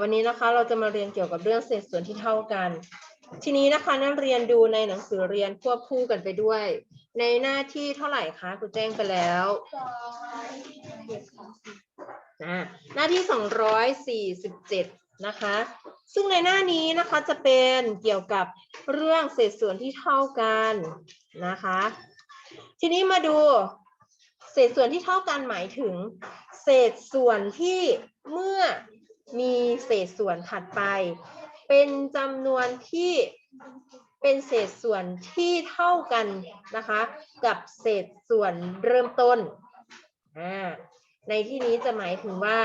วันนี้นะคะเราจะมาเรียนเกี่ยวกับเรื่องเศษส่วนที่เท่ากัน ทีนี้นะคะนักเรียนดูในหนังสือเรียนควบคู่กันไปด้วย ในหน้าที่เท่าไหร่คะครูแจ้งไปแล้วอ่าหน้าที่ 247 นะคะ ซึ่งในหน้านี้นะคะจะเป็นเกี่ยวกับเรื่องเศษส่วนที่เท่ากันนะคะ ทีนี้มาดูเศษส่วนที่เท่ากันหมายถึง เศษส่วนที่เมื่อ มีเศษส่วนถัดไป เป็นจำนวนที่เป็นเศษส่วนที่เท่ากันนะคะ กับเศษส่วนเริ่มต้น ในที่นี้จะหมายถึงว่า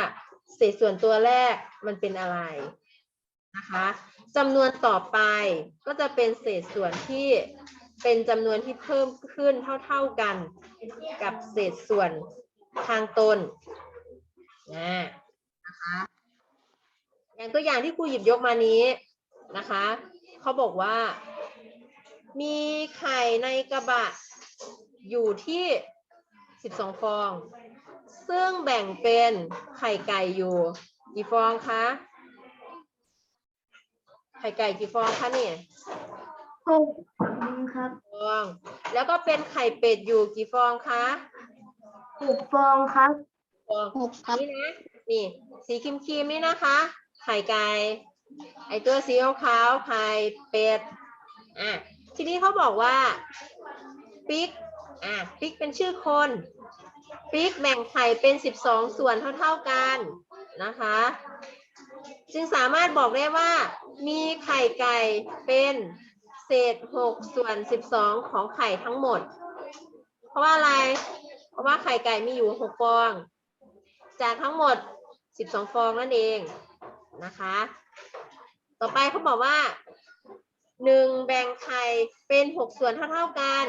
เศษส่วนตัวแรกมันเป็นอะไรนะคะจำนวนต่อไปก็จะเป็นเศษส่วนที่เป็นจำนวนที่เพิ่มขึ้นเท่าๆกัน กับเศษส่วนทางต้นนะคะ อย่างตัวอย่างที่ครูหยิบยกมานี้นะคะเขาบอกว่า มีไข่ในกระบะอยู่ที่12ฟอง ซึ่งแบ่งเป็นไข่ไก่อยู่กี่ฟองคะไข่ไก่กี่ฟองคะเนี่ยหกครับฟอง แล้วก็เป็นไข่เป็ดอยู่กี่ฟองคะหกฟองครับฟองหกครับนี่นะนี่ สีครีมครีมๆนี่นะคะ ไข่ไก่ ไอตัวสีขาวๆไข่เป็ด อะ ทีนี้เขาบอกว่า ปิ๊ก อะ ปิ๊กเป็นชื่อคน ปิ๊กแบ่งไข่เป็น 12 ส่วนเท่าๆกันนะคะ จึงสามารถบอกได้ว่า มีไข่ไก่เป็นเศษ 6 ส่วน 12 ของไข่ทั้งหมด เพราะว่าอะไร เพราะว่าไข่ไก่มีอยู่ 6 ฟอง จากทั้งหมด 12 ฟองนั่นเอง นะคะ ต่อไปเขาบอกว่า1แบ่งไข่เป็น6ส่วนเท่าๆกัน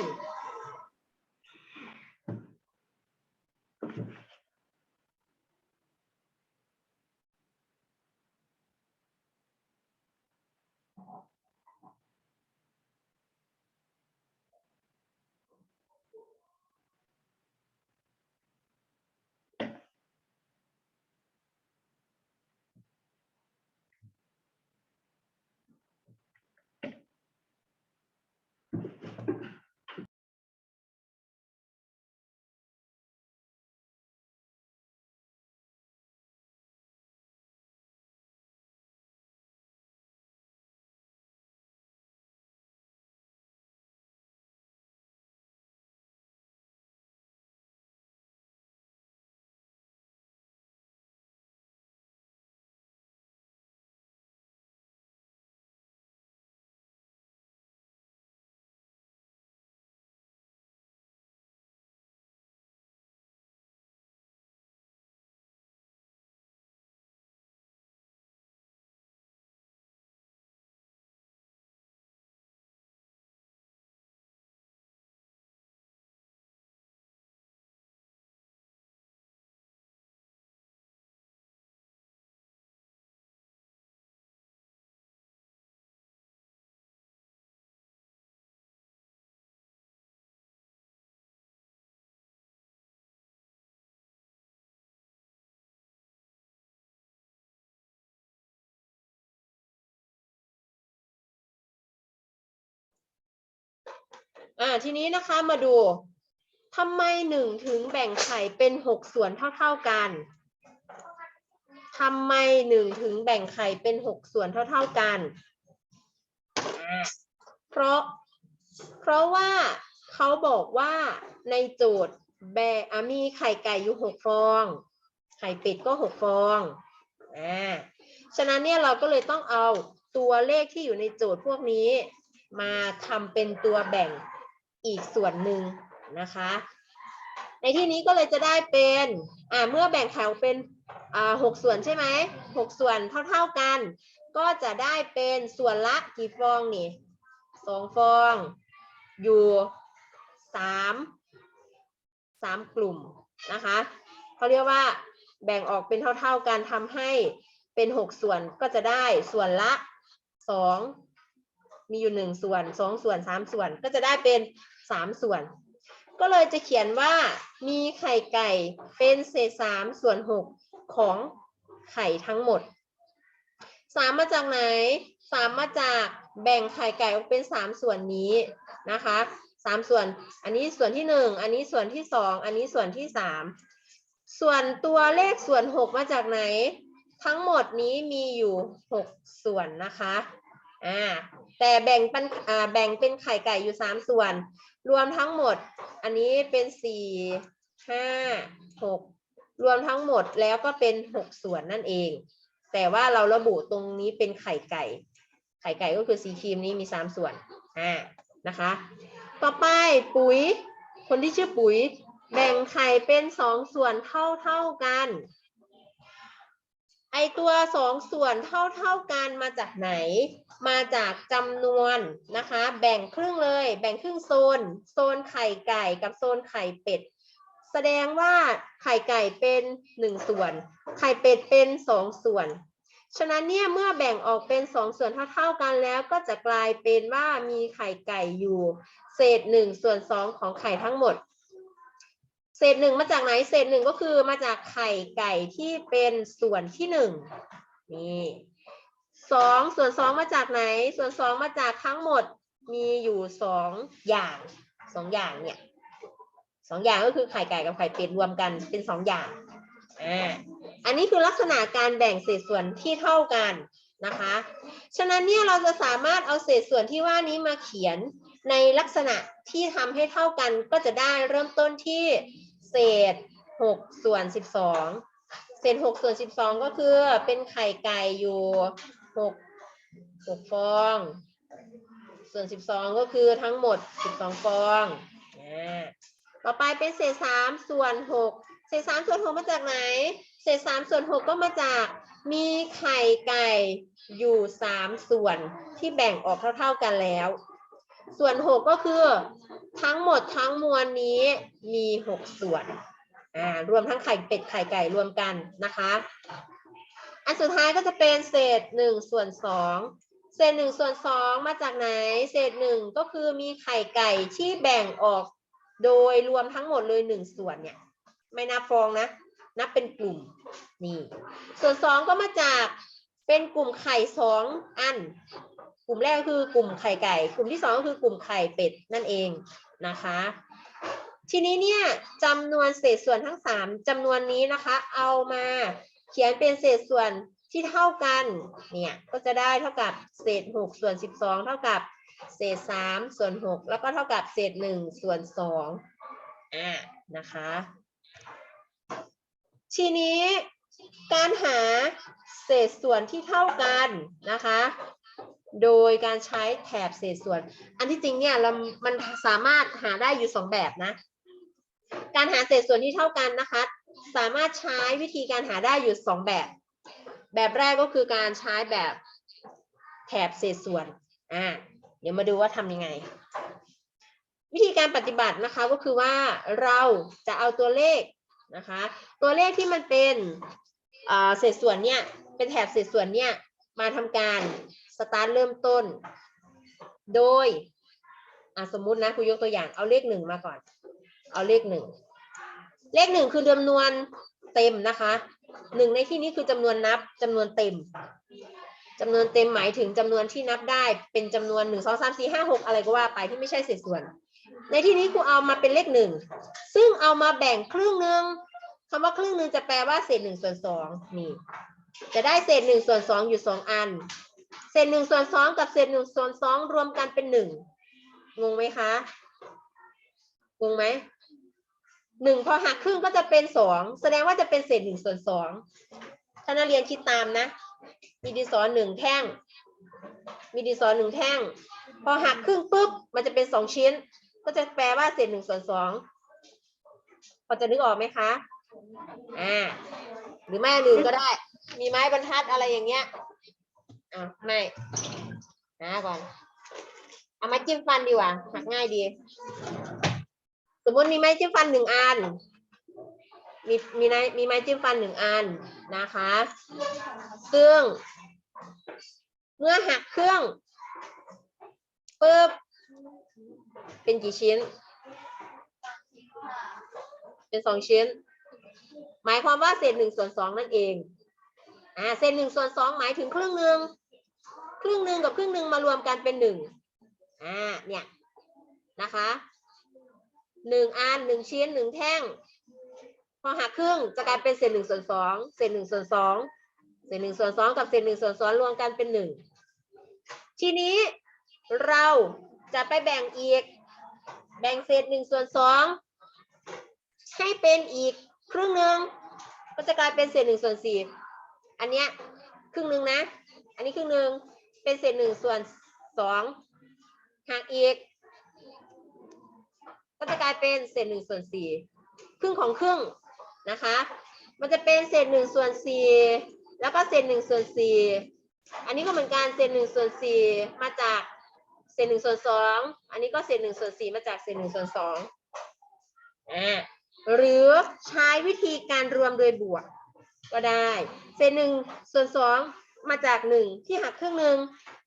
อ่าทีนี้นะคะมาดูทำไมหนึ่งถึงแบ่งไข่เป็นหกส่วนเท่าๆกันทำไมหนึ่งถึงแบ่งไข่เป็นหกส่วนเท่าๆกัน เพราะ เพราะว่าเขาบอกว่าในโจทย์แบอะมีไข่ไก่อยู่หกฟอง ไข่เป็ดก็หกฟอง อ่า ฉะนั้นเนี่ยเราก็เลยต้องเอาตัวเลขที่อยู่ในโจทย์พวกนี้ มาทำเป็นตัวแบ่ง อีกส่วนหนึ่งนะคะ ในที่นี้ก็เลยจะได้เป็นอ่าเมื่อแบ่งไข่ออกเป็นอ่าหกส่วนใช่ไหมหกส่วนเท่าๆกัน ก็จะได้เป็นส่วนละกี่ฟองนี่สองฟอง อยู่สามสามกลุ่มนะคะเขาเรียกว่าแบ่งออกเป็นเท่าๆกันทำให้เป็นหกส่วนก็จะได้ส่วนละสองมีอยู่หนึ่งส่วนสองส่วนสามส่วนก็จะได้เป็น สามส่วน ก็เลยจะเขียนว่ามีไข่ไก่เป็นเศษสามส่วนหกของไข่ทั้งหมดสามมาจากไหนสามมาจากแบ่งไข่ไก่ออกเป็นสามส่วนนี้นะคะสามส่วน อันนี้ส่วนที่หนึ่งอันนี้ส่วนที่สองอันนี้ส่วนที่สามส่วนตัวเลขส่วนหกมาจากไหน ทั้งหมดนี้มีอยู่หกส่วนนะคะ อ่า แต่แบ่งเป็นแบ่งเป็นไข่ไก่อยู่สามส่วน รวมทั้งหมด อันนี้เป็นสี่ห้าหกรวมทั้งหมดแล้วก็เป็นหกส่วนนั่นเอง แต่ว่าเราระบุตรงนี้เป็นไข่ไก่ ไข่ไก่ก็คือสีครีมนี้มีสามส่วนอ่านะคะ ต่อไปปุ๋ย คนที่ชื่อปุ๋ย แบ่งไข่เป็นสองส่วนเท่าเท่ากัน ไอตัวสองส่วนเท่าเท่าๆกันมาจากไหน มาจากจำนวนนะคะ แบ่งครึ่งเลย แบ่งครึ่งโซน โซนไข่ไก่กับโซนไข่เป็ด แสดงว่าไข่ไก่เป็นหนึ่งส่วน ไข่เป็ดเป็นสองส่วน ฉะนั้นเนี่ยเมื่อแบ่งออกเป็นสองส่วนเท่าๆกันแล้ว ก็จะกลายเป็นว่ามีไข่ไก่อยู่ เศษหนึ่งส่วนสองของไข่ทั้งหมด ศษหนึ่งมาจากไหน เศษหนึ่งก็คือมาจากไข่ไก่ที่เป็นส่วนที่หนึ่งนี่สองส่วนสองมาจากไหน ส่วนสองมาจากทั้งหมดมีอยู่สองอย่างสองอย่างเนี่ยสองอย่างก็คือไข่ไก่กับไข่เป็ดรวมกันเป็นสองอย่างอ่าอันนี้คือลักษณะการแบ่งเศษส่วนที่เท่ากันนะคะ ฉะนั้นเนี่ยเราจะสามารถเอาเศษส่วนที่ว่านี้มาเขียนในลักษณะที่ทำให้เท่ากันก็จะได้เริ่มต้นที่ เศษ6ส่วน12เศษ6ส่วน12ก็คือเป็นไข่ไก่อยู่6 6ฟอง ส่วน12ก็คือทั้งหมด12ฟองอ่าต่อไปเป็นเศษ3ส่วน6เศษ3ส่วน6มาจากไหน เศษ3ส่วน6ก็มาจากมีไข่ไก่อยู่3ส่วนที่แบ่งออกเท่า ๆกันแล้ว ส่วนหกก็คือ ทั้งหมดทั้งมวลนี้มีหกส่วนอ่ารวมทั้งไข่เป็ดไข่ไก่รวมกันนะคะ อันสุดท้ายก็จะเป็นเศษหนึ่งส่วนสองเศษหนึ่งส่วนสองมาจากไหน เศษหนึ่งก็คือมีไข่ไก่ที่แบ่งออก โดยรวมทั้งหมดเลยหนึ่งส่วนเนี่ยไม่นับฟองนะ นับเป็นกลุ่มนี่ ส่วนสองก็มาจากเป็นกลุ่มไข่สองอัน กลุ่มแรกก็คือกลุ่มไข่ไก่ กลุ่มที่สองก็คือกลุ่มไข่เป็ดนั่นเองนะคะ ทีนี้เนี่ยจำนวนเศษส่วนทั้งสามจำนวนนี้นะคะ เอามาเขียนเป็นเศษส่วนที่เท่ากันเนี่ยก็จะได้เท่ากับเศษหกส่วนสิบสองเท่ากับเศษสามส่วนหกแล้วก็เท่ากับเศษหนึ่งส่วนสองอ่านะคะ ทีนี้การหาเศษส่วนที่เท่ากันนะคะ โดยการใช้แถบเศษส่วน อันที่จริงเนี่ยเรามันสามารถหาได้อยู่สองแบบนะ การหาเศษส่วนที่เท่ากันนะคะ สามารถใช้วิธีการหาได้อยู่สองแบบ แบบแรกก็คือการใช้แบบแถบเศษส่วน อ่า เดี๋ยวมาดูว่าทำยังไง วิธีการปฏิบัตินะคะก็คือว่าเราจะเอาตัวเลขนะคะ ตัวเลขที่มันเป็นเศษส่วนเนี่ย เป็นแถบเศษส่วนเนี่ยมาทำการ สตาร์ทเริ่มต้น โดยอะสมมุตินะครูยกตัวอย่างเอาเลขหนึ่งมาก่อน เอาเลขหนึ่งเลขหนึ่งคือจำนวนเต็มนะคะหนึ่งในที่นี้คือจำนวนนับจำนวนเต็มจำนวนเต็มหมายถึงจำนวนที่นับได้เป็นจำนวนหนึ่งสองสามสี่ห้าหกอะไรก็ว่าไปที่ไม่ใช่เศษส่วน ในที่นี้ครูเอามาเป็นเลขหนึ่งซึ่งเอามาแบ่งครึ่งหนึ่งคำว่าครึ่งหนึ่งจะแปลว่าเศษหนึ่งส่วนสองนี่จะได้เศษหนึ่งส่วนสองอยู่สองอัน เศษหนึ่งส่วนสองกับเศษหนึ่งส่วนสองรวมกันเป็นหนึ่งงงไหมคะงงไหมหนึ่งพอหักครึ่งก็จะเป็นสองแสดงว่าจะเป็นเศษหนึ่งส่วนสองถ้านักเรียนคิดตามนะ มีดินสอหนึ่งแท่ง มีดินสอหนึ่งแท่ง พอหักครึ่งปุ๊บมันจะเป็นสองชิ้น ก็จะแปลว่าเศษหนึ่งส่วนสองพอจะนึกออกไหมคะอ่าหรือไม่อันอื่นก็ได้ มีไม้บรรทัดอะไรอย่างเงี้ย อะไม่นะก่อน เอาไม้จิ้มฟันดีกว่าหักง่ายดี สมมติมีไม้จิ้มฟันหนึ่งอัน มีมีไม้มีไม้จิ้มฟันหนึ่งอันนะคะ ซึ่ง เมื่อหักเครื่องปุ๊บเป็นกี่ชิ้น เป็นสองชิ้น หมายความว่าเศษหนึ่งส่วนสองนั่นเองอ่าเศษหนึ่งส่วนสองหมายถึงครึ่งหนึ่ง ครึ่งหนึ่งกับครึ่งหนึ่งมารวมกันเป็นหนึ่งอ่าเนี่ยนะคะหนึ่งอันหนึ่งชิ้นหนึ่งแท่ง พอหักครึ่งจะกลายเป็นเศษหนึ่งส่วนสองเศษหนึ่งส่วนสองเศษหนึ่งส่วนสองกับเศษหนึ่งส่วนสองรวมกันเป็นหนึ่งทีนี้เราจะไปแบ่งอีก แบ่งเศษหนึ่งส่วนสองให้เป็นอีกครึ่งหนึ่งก็จะกลายเป็นเศษหนึ่งส่วนสี่อันเนี้ยครึ่งหนึ่งนะ อันนี้ครึ่งหนึ่ง เป็นเศษหนึ่งส่วนสองหักอีก ก็จะกลายเป็นเศษหนึ่งส่วนสี่ครึ่งของครึ่งนะคะ มันจะเป็นเศษหนึ่งส่วนสี่แล้วก็เศษหนึ่งส่วนสี่อันนี้ก็เหมือนกันเศษหนึ่งส่วนสี่มาจากเศษหนึ่งส่วนสองอันนี้ก็เศษหนึ่งส่วนสี่มาจากเศษหนึ่งส่วนสองอ่าหรือใช้วิธีการรวมโดยบวกก็ได้ เศษหนึ่งส่วนสอง มาจากหนึ่งที่หักครึ่งหนึ่ง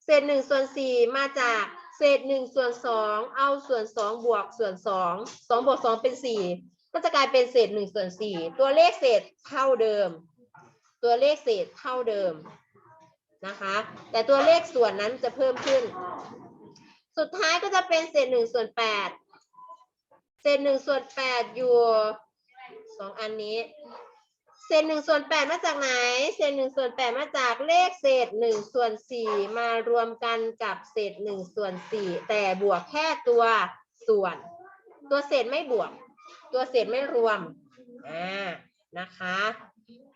เศษหนึ่งส่วนสี่มาจากเศษหนึ่งส่วนสองเอาส่วนสองบวกส่วนสองสองบวกสองเป็นสี่ก็จะกลายเป็นเศษหนึ่งส่วนสี่ตัวเลขเศษเท่าเดิม ตัวเลขเศษเท่าเดิมนะคะ แต่ตัวเลขส่วนนั้นจะเพิ่มขึ้น สุดท้ายก็จะเป็นเศษหนึ่งส่วนแปดเศษหนึ่งส่วนแปดอยู่สองอันนี้ เศษหนึ่งส่วนแปดมาจากไหน เศษหนึ่งส่วนแปดมาจากเลขเศษหนึ่งส่วนสี่มารวมกันกับเศษหนึ่งส่วนสี่แต่บวกแค่ตัวส่วน ตัวเศษไม่บวก ตัวเศษไม่รวมอ่านะคะ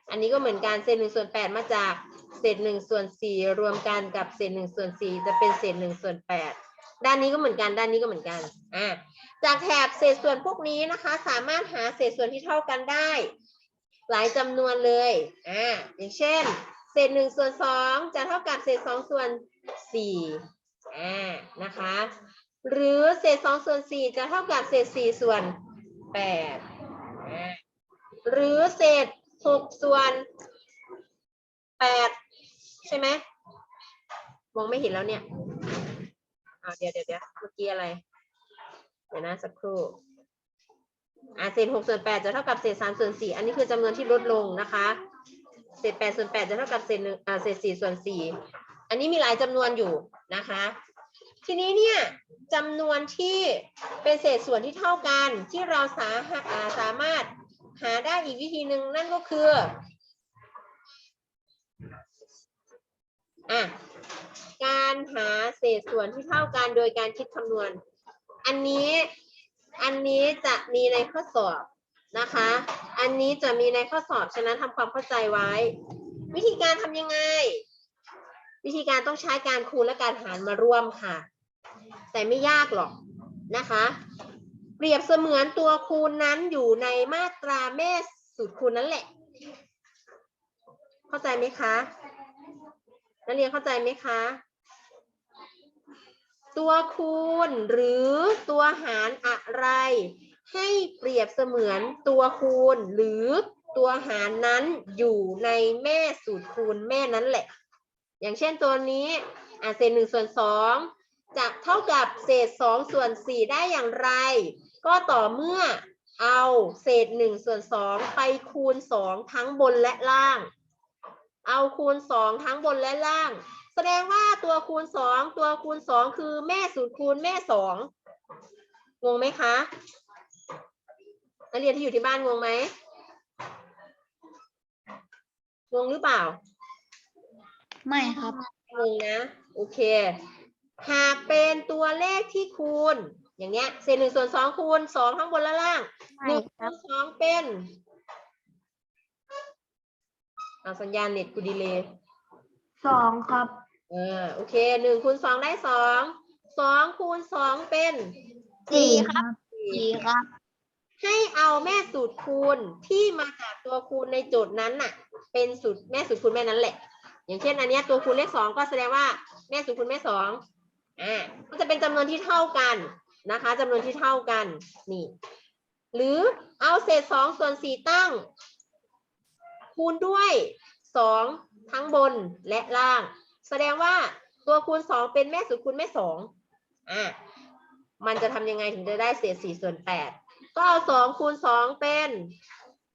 อันนี้ก็เหมือนกันเศษหนึ่งส่วนแปดมาจากเศษหนึ่งส่วนสี่รวมกันกับเศษหนึ่งส่วนสี่จะเป็นเศษหนึ่งส่วนแปดด้านนี้ก็เหมือนกัน ด้านนี้ก็เหมือนกันอ่าจากแถบเศษส่วนพวกนี้นะคะ สามารถหาเศษส่วนที่เท่ากันได้ หลายจำนวนเลยอ่าอย่างเช่น เศษหนึ่งส่วนสองจะเท่ากับเศษสองส่วนสี่อ่านะคะหรือเศษสองส่วนสี่จะเท่ากับเศษสี่ส่วนแปดอ่าหรือเศษหกส่วนแปดใช่ไหมมองไม่เห็นแล้วเนี่ยอ่าเดี๋ยวเดี๋ยวเดี๋ยวเมื่อกี้อะไร เดี๋ยวนะสักครู่ อ่าเศษหกส่วนแปดจะเท่ากับเศษสามส่วนสี่อันนี้คือจำนวนที่ลดลงนะคะ เศษแปดส่วนแปดจะเท่ากับเศษหนึ่งอ่าเศษสี่ส่วนสี่อันนี้มีหลายจำนวนอยู่นะคะ ทีนี้เนี่ยจำนวนที่เป็นเศษส่วนที่เท่ากันที่เราสาาสามารถหาได้อีกวิธีหนึ่งนั่นก็คืออะการหาเศษส่วนที่เท่ากันโดยการคิดคำนวณ อันนี้ อันนี้จะมีในข้อสอบนะคะ อันนี้จะมีในข้อสอบฉะนั้นทำความเข้าใจไว้ วิธีการทำยังไง วิธีการต้องใช้การคูณและการหารมาร่วมค่ะ แต่ไม่ยากหรอกนะคะ เปรียบเสมือนตัวคูณนั้นอยู่ในมาตราแม่สูตรคูณนั่นแหละ เข้าใจไหมคะนักเรียนเข้าใจไหมคะ ตัวคูณหรือตัวหารอะไร ให้เปรียบเสมือนตัวคูณหรือตัวหารนั้นอยู่ในแม่สูตรคูณแม่นั้นแหละ อย่างเช่นตัวนี้อะเศษหนึ่งส่วนสองจะเท่ากับเศษสองส่วนสี่ได้อย่างไร ก็ต่อเมื่อเอาเศษหนึ่งส่วนสองไปคูณสองทั้งบนและล่าง เอาคูณสองทั้งบนและล่าง แสดงว่าตัวคูณสองตัวคูณสองคือแม่สูตรคูณแม่สองงงไหมคะนักเรียนที่อยู่ที่บ้านงงไหมงงหรือเปล่า ไม่ครับงงนะ โอเค หากเป็นตัวเลขที่คูณ อย่างเนี้ยเศษหนึ่งส่วนสองคูณสองทั้งบนและล่างหนึ่งคูณสองเป็นเอาสัญญาณเน็ตกูดีเลย สองครับเออโอเคหนึ่งคูณสองได้สองสองคูณสองเป็นสี่ครับสี่สี่ครับ ให้เอาแม่สูตรคูณที่มาจากตัวคูณในโจทย์นั้นน่ะ เป็นสูตรแม่สูตรคูณแม่นั้นแหละ อย่างเช่นอันเนี้ยตัวคูณเลขสองก็แสดงว่าแม่สูตรคูณแม่สองอ่าก็จะเป็นจำนวนที่เท่ากันนะคะจำนวนที่เท่ากันนี่ หรือเอาเศษสองส่วนสี่ตั้ง คูณด้วยสอง ทั้งบนและล่าง แสดงว่าตัวคูณสองเป็นแม่สูตรคูณแม่สองอ่ามันจะทำยังไงถึงจะได้เศษสี่ส่วนแปดก็เอาสองคูณสองเป็น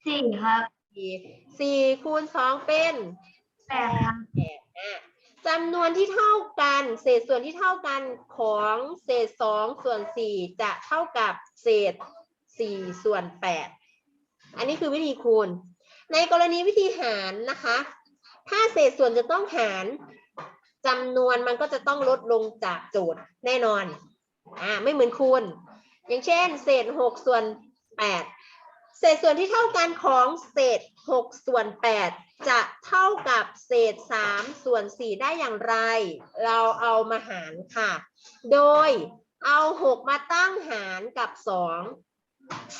สี่ครับสี่สี่คูณสองเป็นแปดครับอะจำนวนที่เท่ากันเศษส่วนที่เท่ากันของเศษสองส่วนสี่จะเท่ากับเศษสี่ส่วนแปดอันนี้คือวิธีคูณ ในกรณีวิธีหารนะคะ ถ้าเศษส่วนจะต้องหารจำนวนมันก็จะต้องลดลงจากโจทย์แน่นอน อ่า ไม่เหมือนคูณ อย่างเช่น เศษหกส่วนแปดเศษส่วนที่เท่ากันของเศษหกส่วนแปดจะเท่ากับเศษสามส่วนสี่ได้อย่างไร เราเอามาหารค่ะ โดยเอาหกมาตั้งหารกับสอง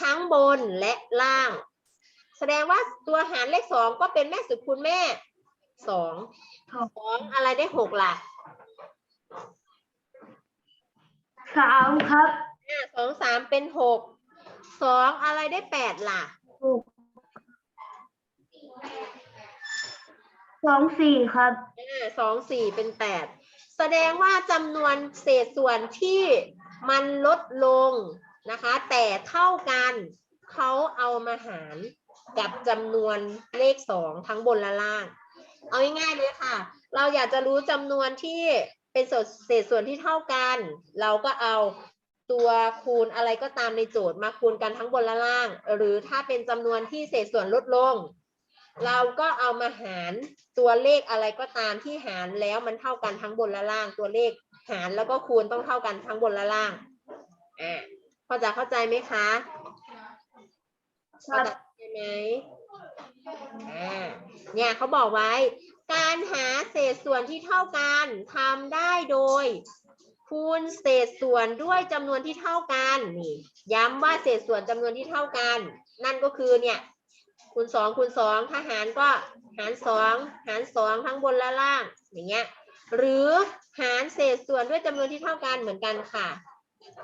ทั้งบนและล่าง แสดงว่าตัวหารเลขสองก็เป็นแม่สุดคูณแม่ สองสองอะไรได้หกล่ะสามครับอ่าสองสามเป็นหกสองอะไรได้แปดล่ะหกสองสี่ครับอ่าสองสี่เป็นแปดแสดงว่าจำนวนเศษส่วนที่มันลดลงนะคะ แต่เท่ากันเขาเอามาหารกับจำนวนเลขสองทั้งบนและล่าง เอาง่ายๆเลยค่ะ เราอยากจะรู้จำนวนที่เป็นเศษเศษส่วนที่เท่ากัน เราก็เอาตัวคูณอะไรก็ตามในโจทย์มาคูณกันทั้งบนและล่าง หรือถ้าเป็นจำนวนที่เศษส่วนลดลง เราก็เอามาหารตัวเลขอะไรก็ตามที่หารแล้วมันเท่ากันทั้งบนและล่าง ตัวเลขหารแล้วก็คูณต้องเท่ากันทั้งบนและล่างอ่าพอจะเข้าใจไหมคะพอจะเข้าใจไหม อ่าเนี่ยเขาบอกไว้ การหาเศษส่วนที่เท่ากันทำได้โดย คูณเศษส่วนด้วยจำนวนที่เท่ากันนี่ย้ำว่าเศษส่วนจำนวนที่เท่ากัน นั่นก็คือเนี่ยคูณสองคูณสองถ้าหารก็หารสองหารสองทั้งบนและล่างอย่างเงี้ยหรือหารเศษส่วนด้วยจำนวนที่เท่ากันเหมือนกันค่ะ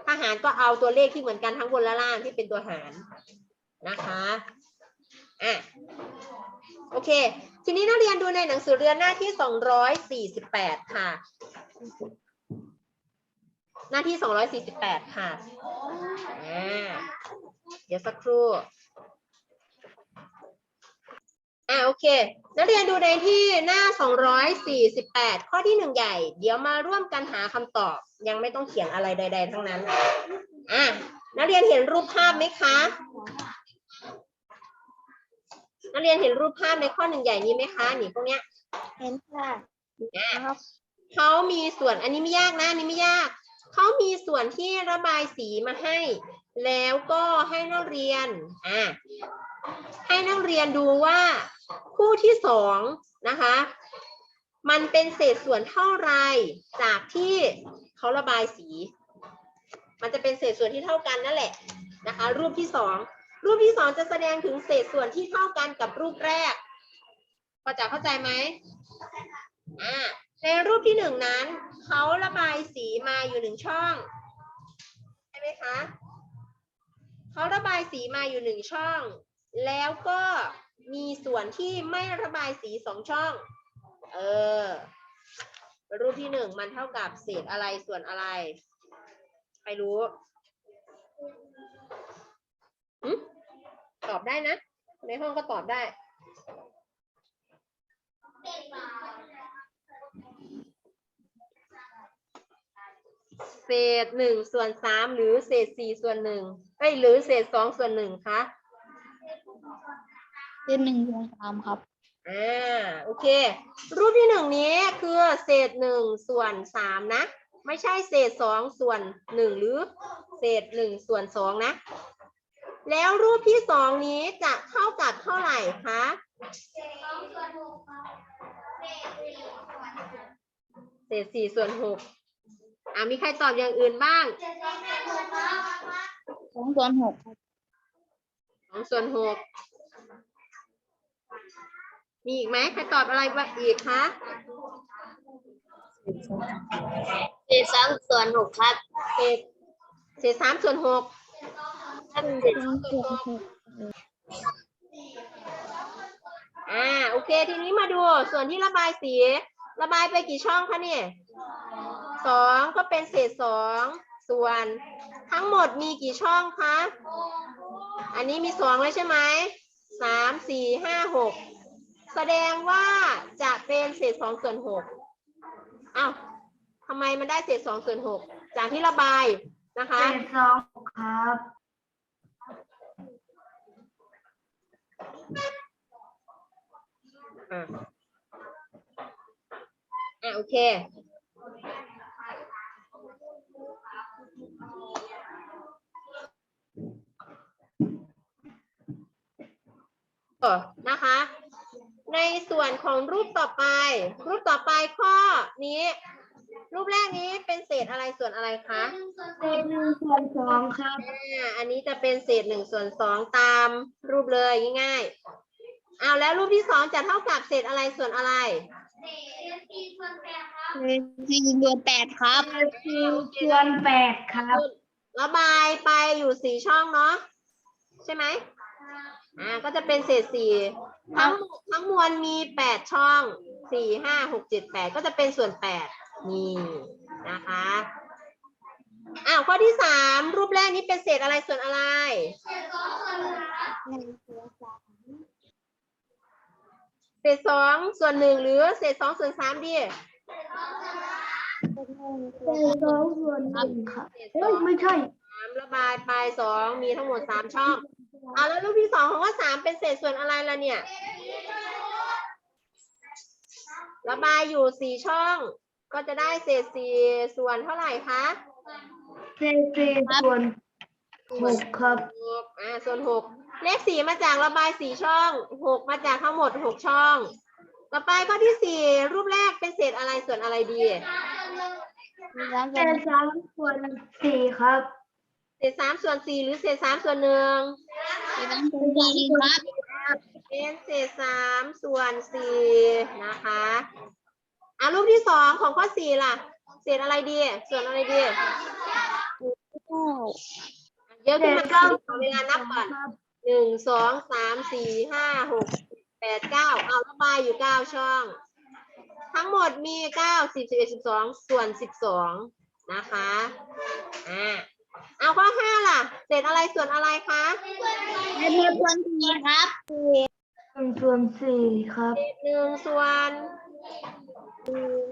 ถ้าหารก็เอาตัวเลขที่เหมือนกันทั้งบนและล่างที่เป็นตัวหารนะคะ อะโอเค ทีนี้นักเรียนดูในหนังสือเรียนหน้าที่ 248 ค่ะ หน้าที่ 248 ค่ะอ่าเดี๋ยวสักครู่อ่าโอเค นักเรียนดูในที่หน้า 248 ข้อที่หนึ่งใหญ่ เดี๋ยวมาร่วมกันหาคำตอบ ยังไม่ต้องเขียนอะไรใด ๆ ทั้งนั้น อ่านักเรียนเห็นรูปภาพไหมคะ นักเรียนเห็นรูปภาพในข้อหนึ่งใหญ่นี้ไหมคะนี่พวกเนี้ยเห็นค่ะอะเขามีส่วนอันนี้ไม่ยากนะอันนี้ไม่ยาก เขามีส่วนที่ระบายสีมาให้ แล้วก็ให้นักเรียนอ่าให้นักเรียนดูว่าคู่ที่สองนะคะ มันเป็นเศษส่วนเท่าไรจากที่เขาระบายสี มันจะเป็นเศษส่วนที่เท่ากันนั่นแหละนะคะ รูปที่สอง รูปที่สองจะแสดงถึงเศษส่วนที่เท่ากันกับรูปแรกพอจะเข้าใจไหมอ่าในรูปที่หนึ่งนั้นเขาระบายสีมาอยู่หนึ่งช่องใช่ไหมคะเขาระบายสีมาอยู่หนึ่งช่อง แล้วก็มีส่วนที่ไม่ระบายสีสองช่อง เออ รูปที่หนึ่งมันเท่ากับเศษอะไรส่วนอะไร ใครรู้ ตอบได้นะ ในห้องก็ตอบได้ เศษหนึ่งส่วนสามหรือเศษสี่ส่วนหนึ่งเอ้ยหรือเศษสองส่วนหนึ่งคะเป็นหนึ่งสองสามครับอ่าโอเค รูปที่หนึ่งนี้คือเศษหนึ่งส่วนสามนะ ไม่ใช่เศษสองส่วนหนึ่งหรือเศษหนึ่งส่วนสองนะ แล้วรูปที่สองนี้จะเท่ากับเท่าไหร่คะเศษสี่ส่วนหกอ่ามีใครตอบอย่างอื่นบ้างสองส่วนหกครับสองส่วนหกมีอีกไหมใครตอบอะไรบ้างอีกคะเศษสามส่วนหกครับเศษเศษสามส่วนหก เศษสามส่วนหกอ่าโอเค ทีนี้มาดูส่วนที่ระบายสี ระบายไปกี่ช่องคะเนี่ยสองก็เป็นเศษสองส่วน ทั้งหมดมีกี่ช่องคะ อันนี้มีสองเลยใช่ไหมสามสี่ห้าหกแสดงว่าจะเป็นเศษสองส่วนหกอ้าวทำไมมันได้เศษสองส่วนหกจากที่ระบายนะคะเศษสองครับ อะอะโอเคเออนะคะ ในส่วนของรูปต่อไป รูปต่อไปข้อนี้ รูปแรกนี้เป็นเศษอะไรส่วนอะไรคะเศษหนึ่งส่วนสองครับอ่าอันนี้จะเป็นเศษหนึ่งส่วนสองตามรูปเลยง่ายๆเอาแล้วรูปที่สองจะเท่ากับเศษอะไรส่วนอะไรสี่ส่วนแปดครับเศษสี่ส่วนแปดครับระบายไปอยู่สี่ช่องเนาะใช่ไหมอ่าก็จะเป็นเศษสี่ทั้งหมดทั้งมวลมีแปดช่องสี่ห้าหกเจ็ดแปดก็จะเป็นส่วนแปด นี่นะคะอ้าวข้อที่สามรูปแรกนี้เป็นเศษอะไรส่วนอะไร เศษสองส่วนหนึ่งหรือเศษสองส่วนสามดีเศษสองส่วนหนึ่งครับเศษสเอ้อยงไม่ใช่สามระบายไปสองมีทั้งหมดสามช่องเอาแล้วรูปที่สองของว่าสามเป็นเศษส่วนอะไรล่ะเนี่ย ระบายอยู่สี่ช่อง ก็จะได้เศษสี่ส่วนเท่าไหร่คะเศษสี่ส่วนหกครับหกอ่าส่วนหกเลขสี่มาจากระบายสี่ช่องหกมาจากทั้งหมดหกช่อง ต่อไปข้อที่สี่รูปแรกเป็นเศษอะไรส่วนอะไรดีเศษสามส่วนสี่ครับเศษสามส่วนสี่หรือเศษสามส่วนหนึ่งครับเป็นเศษสามส่วนสี่นะคะ อะรูปที่สองของข้อสี่ล่ะ เศษอะไรดี ส่วนอะไรดีเยอะเศขึ้นษมาเก้าขอเวลานับก่อนหนึ่งสองสามสี่ห้าหกแปดเก้าเอาระบายอยู่เก้าช่อง ทั้งหมดมีเก้าสิบสิบเอ็ดสิบสองส่วนสิบสองนะคะอ่าเอาข้อห้าล่ะ เศษอะไรส่วนอะไรคะเป็นส่วนสี่ครับหนึ่งส่วนสี่ครับเศษหนึ่งส่วน หนึ่ง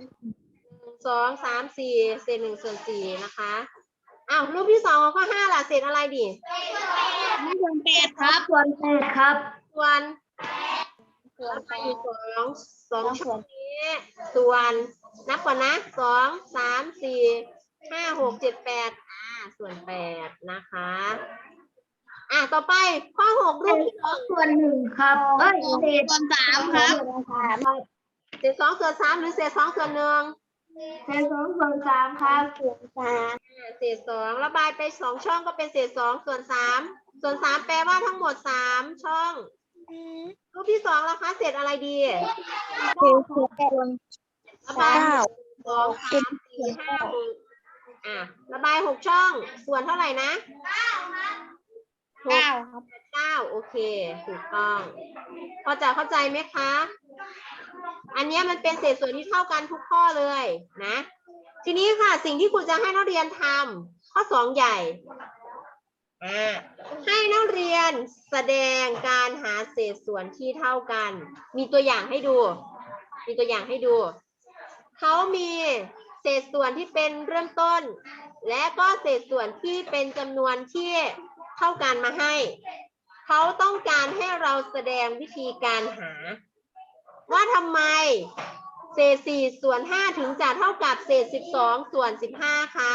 สองสามสี่เศษหนึ่งส่วนสี่นะคะอ้าวรูปที่สองของข้อห้าล่ะเศษอะไรดีส่วนแปดครับส่วนแปดครับส่วนส่วนแล้วแปไปอยู่ดสองสองช่องนี้ส่วนนับก่อนนะสองสามสี่ห้าหกเจ็ดแปดอ่าส่วนแปดนะคะ อะต่อไปข้อหกรูปที่สองส่วนหนึ่งครับเอ้ยเศษส่วนสามครับ เศษสองส่วนสามหรือเศษสองส่วนหนึ่งเศษสองส่วนสามครับอ่าเศษสองระบายไปสองช่องก็เป็นเศษสองส่วนสามส่วนสามแปลว่าทั้งหมดสามช่องรูปที่สองล่ะคะเศษอะไรดีระบายสองสามสี่ห้าหกอะระบายหกช่อง ส่วนเท่าไหร่นะหกเก้าครับเก้าโอเค ถูกต้อง พอจะเข้าใจไหมคะ อันนี้มันเป็นเศษส่วนที่เท่ากันทุกข้อเลยนะ ทีนี้ค่ะสิ่งที่ครูจะให้นักเรียนทำข้อสองใหญ่ให้นักเรียนแสดงการหาเศษส่วนที่เท่ากัน มีตัวอย่างให้ดู มีตัวอย่างให้ดู เขามีเศษส่วนที่เป็นเริ่มต้น และก็เศษส่วนที่เป็นจำนวนที่เท่ากันมาให้ เขาต้องการให้เราแสดงวิธีการหา ว่าทำไมเศษสี่ส่วนห้าถึงจะเท่ากับเศษสิบสองส่วนสิบห้าคะ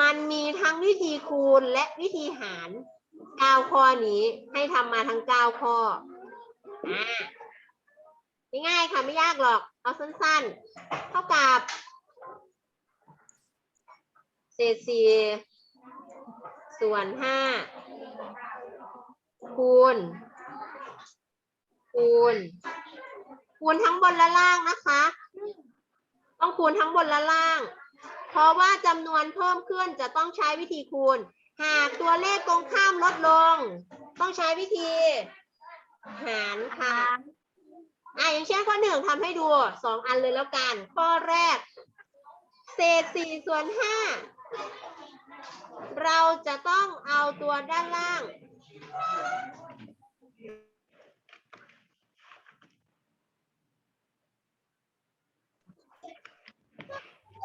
มันมีทั้งวิธีคูณและวิธีหารเก้าข้อนี้ให้ทำมาทั้งเก้าข้ออ่ง่ายค่ะไม่ยากหรอก เอาสั้นๆ เท่ากับเศษสี่ส่วนห้าคูณ คูณ คูณทั้งบนและล่างนะคะ ต้องคูณทั้งบนและล่าง เพราะว่าจำนวนเพิ่มขึ้นจะต้องใช้วิธีคูณ หากตัวเลขตรงข้ามลดลง ต้องใช้วิธี หารค่ะอะอย่างเช่นข้อหนึ่งทำให้ดูสองอันเลยแล้วกัน ข้อแรก เศษสี่ส่วนห้าเราจะต้องเอาตัวด้านล่าง เ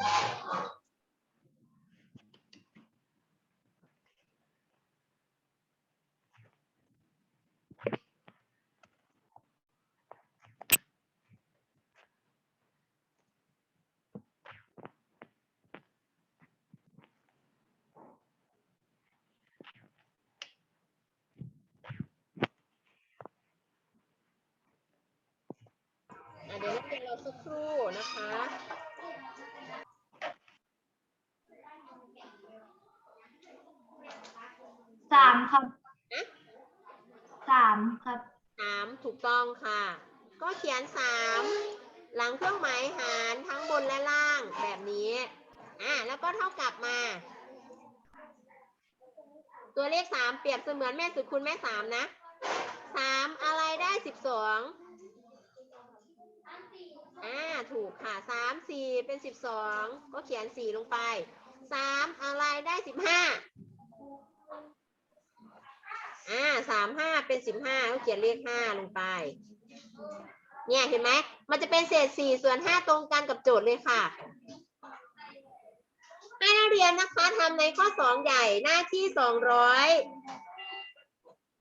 ดี๋ยวเราเรียนเราสักครู่นะคะ สามครับสามครับ สามถูกต้องค่ะ ก็เขียนสามหลังเครื่องหมายหารทั้งบนและล่างแบบนี้อ่าแล้วก็เท่ากับมา ตัวเลขสามเปรียบเสมือนแม่สุดคุณแม่สามนะสามอะไรได้สิบสองอ่าถูกค่ะสามสี่เป็นสิบสองก็เขียนสี่ลงไปสามอะไรได้สิบห้า อ่าสามห้าเป็นสิบห้าก็เขียนเลขห้าลงไป เนี่ยเห็นไหมมันจะเป็นเศษสี่ส่วนห้าตรงกันกับโจทย์เลยค่ะให้นักเรียนนะคะทำในข้อสองใหญ่หน้าที่สองร้อย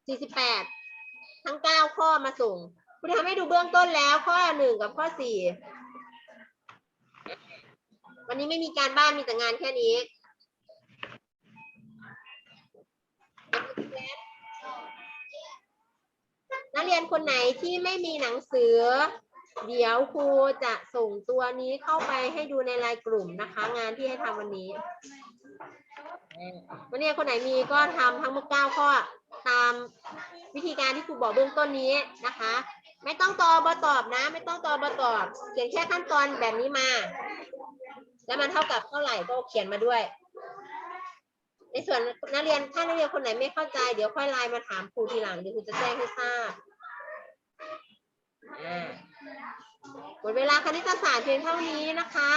สี่สิบแปดทั้งเก้าข้อมาส่งคุณทำให้ดูเบื้องต้นแล้วข้อหนึ่งกับข้อสี่วันนี้ไม่มีการบ้านมีแต่งานแค่นี้ นักเรียนคนไหนที่ไม่มีหนังสือ เดี๋ยวครูจะส่งตัวนี้เข้าไปให้ดูในไลน์กลุ่มนะคะ งานที่ให้ทำวันนี้วันนี้คนไหนมีก็ทำทั้งหมดเก้าข้อตามวิธีการที่ครูบอกเบื้องต้นนี้นะคะ ไม่ต้องตอบตอบนะ ไม่ต้องตอบตอบเขียนแค่ขั้นตอนแบบนี้มา แล้วมันเท่ากับเท่าไหร่ก็เขียนมาด้วย ในส่วนนักเรียนถ้านักเรียนคนไหนไม่เข้าใจเดี๋ยวค่อยไลน์มาถามครูทีหลังเดี๋ยวครูจะแจ้งให้ทราบ หมดเวลาคณิตศาสตร์เพียงเท่านี้นะคะ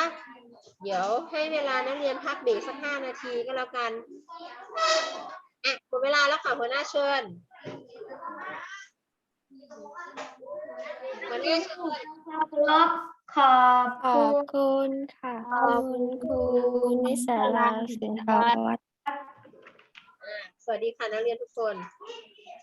เดี๋ยวให้เวลานักเรียนพักเบรกสักห้านาทีก็แล้วกันอะหมดเวลาแล้วค่ะหัวหน้าเชิญหัวหน้าเชิญครับขอบขอบคุณค่ะ ขอบคุณครูนิสราสินทรวัฒน์สวัสดีค่ะนักเรียนทุกคนค